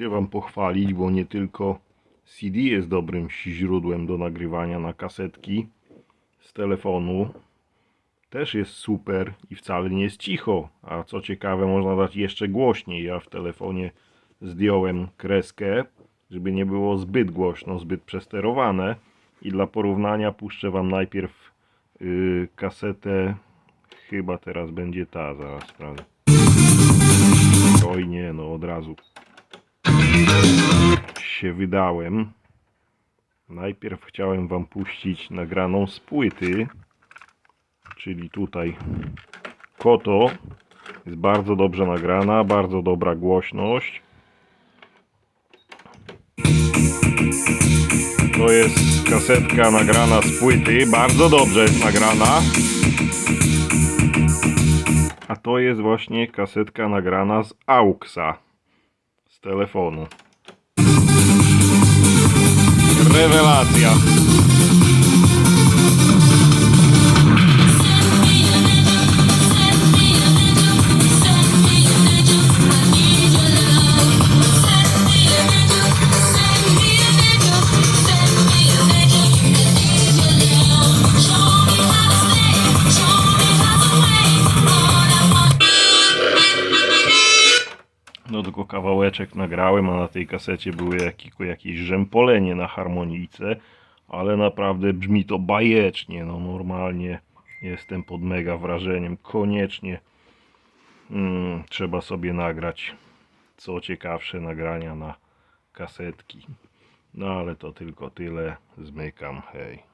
się Wam pochwalić, bo nie tylko CD jest dobrym źródłem do nagrywania na kasetki z telefonu. Też jest super i wcale nie jest cicho. A co ciekawe, można dać jeszcze głośniej. Ja w telefonie zdjąłem kreskę, żeby nie było zbyt głośno, zbyt przesterowane. I dla porównania puszczę Wam najpierw yy, kasetę. Chyba teraz będzie ta, zaraz sprawdzę. Oj nie, no od razu się wydałem. Najpierw chciałem Wam puścić nagraną z płyty, czyli tutaj Koto. Jest bardzo dobrze nagrana, bardzo dobra głośność. To jest kasetka nagrana z płyty, bardzo dobrze jest nagrana. A to jest właśnie kasetka nagrana z AUXa, z telefonu. No tylko kawałeczek nagrałem, a na tej kasecie były jakieś, jakieś rzępolenie na harmonijce, ale naprawdę brzmi to bajecznie, no normalnie jestem pod mega wrażeniem, koniecznie mm, trzeba sobie nagrać co ciekawsze nagrania na kasetki. No ale to tylko tyle, zmykam, hej.